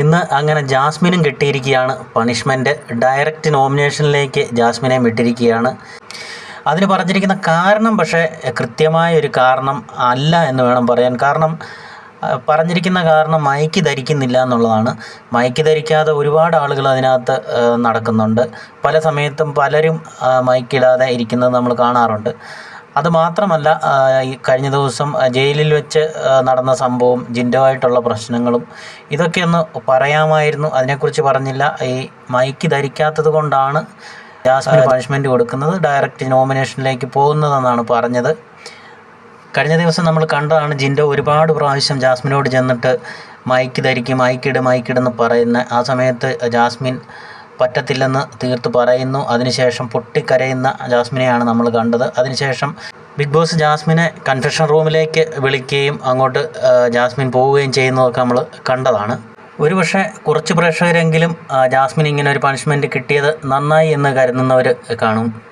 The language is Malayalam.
ഇന്ന് അങ്ങനെ ജാസ്മിനും കിട്ടിയിരിക്കുകയാണ് പണിഷ്മെന്റ് ഡയറക്റ്റ് നോമിനേഷനിലേക്ക് ജാസ്മിനെ വിട്ടിരിക്കുകയാണ് അതിന് പറഞ്ഞിരിക്കുന്ന കാരണം പക്ഷേ കൃത്യമായ ഒരു കാരണം അല്ല എന്ന് വേണം പറയാൻ. കാരണം പറഞ്ഞിരിക്കുന്ന കാരണം മൈക്ക് ധരിക്കുന്നില്ല എന്നുള്ളതാണ്. മൈക്ക് ധരിക്കാതെ ഒരുപാട് ആളുകൾ അതിനകത്ത് നടക്കുന്നുണ്ട്. പല സമയത്തും പലരും മൈക്കിടാതെ ഇരിക്കുന്നത് നമ്മൾ കാണാറുണ്ട്. അത് മാത്രമല്ല കഴിഞ്ഞ ദിവസം ജയിലിൽ വെച്ച് നടന്ന സംഭവം ജിൻഡോയായിട്ടുള്ള പ്രശ്നങ്ങളും ഇതൊക്കെ ഒന്ന് പറയാമായിരുന്നു. അതിനെക്കുറിച്ച് പറഞ്ഞില്ല. ഈ മൈക്ക് ധരിക്കാത്തത് കൊണ്ടാണ് ജാസ്മിന് പണിഷ്മെന്റ് കൊടുക്കുന്നത്. ഡയറക്റ്റ് നോമിനേഷനിലേക്ക് പോകുന്നതെന്നാണ് പറഞ്ഞത്. കഴിഞ്ഞ ദിവസം നമ്മൾ കണ്ടതാണ് ജിൻഡോ ഒരുപാട് പ്രാവശ്യം ജാസ്മിനോട് ചെന്നിട്ട് മൈക്ക് ധരിക്കും മൈക്കിട് മൈക്കിടെന്ന് പറയുന്ന ആ സമയത്ത് ജാസ്മിൻ പറ്റത്തില്ലെന്ന് തീർത്ത് പറയുന്നു. അതിനുശേഷം പൊട്ടിക്കരയുന്ന ജാസ്മിനെയാണ് നമ്മൾ കണ്ടത്. അതിനുശേഷം ബിഗ് ബോസ് ജാസ്മിനെ കൺഫെഷൻ റൂമിലേക്ക് വിളിക്കുകയും അങ്ങോട്ട് ജാസ്മിൻ പോവുകയും ചെയ്യുന്നതൊക്കെ നമ്മൾ കണ്ടതാണ്. ഒരുപക്ഷെ കുറച്ച് പ്രേക്ഷകരെങ്കിലും ജാസ്മിൻ ഇങ്ങനെ ഒരു പണിഷ്മെന്റ് കിട്ടിയത് നന്നായി എന്ന് കരുതുന്നവർ കാണും.